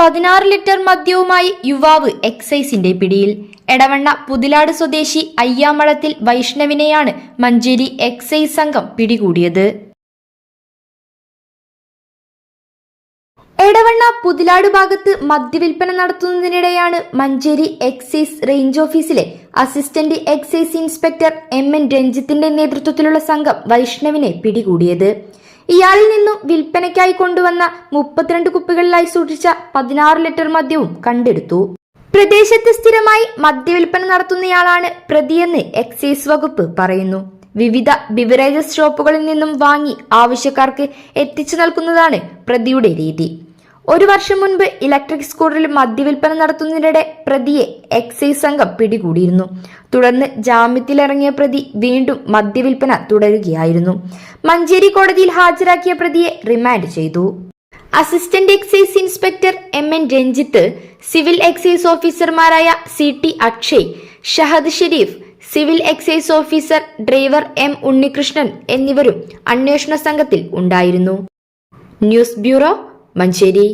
പതിനാറ് ലിറ്റർ മദ്യവുമായി യുവാവ് എക്സൈസിന്റെ പിടിയിൽ. എടവണ്ണ പുതിലാട് സ്വദേശി അയ്യാമളത്തിൽ വൈഷ്ണവിനെയാണ് മഞ്ചേരി എക്സൈസ് സംഘം പിടികൂടിയത്. എടവണ്ണ പുതിലാട് ഭാഗത്ത് മദ്യവിൽപ്പന നടത്തുന്നതിനിടെയാണ് മഞ്ചേരി എക്സൈസ് റേഞ്ച് ഓഫീസിലെ assistant excise inspector M N രഞ്ജിത്തിന്റെ നേതൃത്വത്തിലുള്ള സംഘം വൈഷ്ണവിനെ പിടികൂടിയത്. ഇയാളിൽ നിന്നും വിൽപ്പനയ്ക്കായി കൊണ്ടുവന്ന മുപ്പത്തിരണ്ട് കുപ്പികളിലായി സൂക്ഷിച്ച പതിനാറ് ലിറ്റർ മദ്യവും കണ്ടെടുത്തു. പ്രദേശത്ത് സ്ഥിരമായി മദ്യവിൽപ്പന നടത്തുന്നയാളാണ് പ്രതിയെന്ന് എക്സൈസ് വകുപ്പ് പറയുന്നു. വിവിധ ബിവറേജസ് ഷോപ്പുകളിൽ നിന്നും വാങ്ങി ആവശ്യക്കാർക്ക് എത്തിച്ചു നൽകുന്നതാണ് പ്രതിയുടെ രീതി. ഒരു വർഷം മുൻപ് ഇലക്ട്രിക് സ്കൂട്ടറിൽ മദ്യവിൽപ്പന നടത്തുന്നതിനിടെ പ്രതിയെ എക്സൈസ് സംഘം പിടികൂടിയിരുന്നു. തുടർന്ന് ജാമ്യത്തിലിറങ്ങിയ പ്രതി വീണ്ടും മദ്യവിൽപ്പന തുടരുകയായിരുന്നു. മഞ്ചേരി കോടതിയിൽ ഹാജരാക്കിയ പ്രതിയെ റിമാൻഡ് ചെയ്തു. Assistant excise inspector M N Ranjith civil excise ഓഫീസർമാരായ C T Akshay Shahad Sharif civil excise officer driver M Unnikrishnan എന്നിവരും അന്വേഷണ സംഘത്തിൽ ഉണ്ടായിരുന്നു. News bureau Manjeri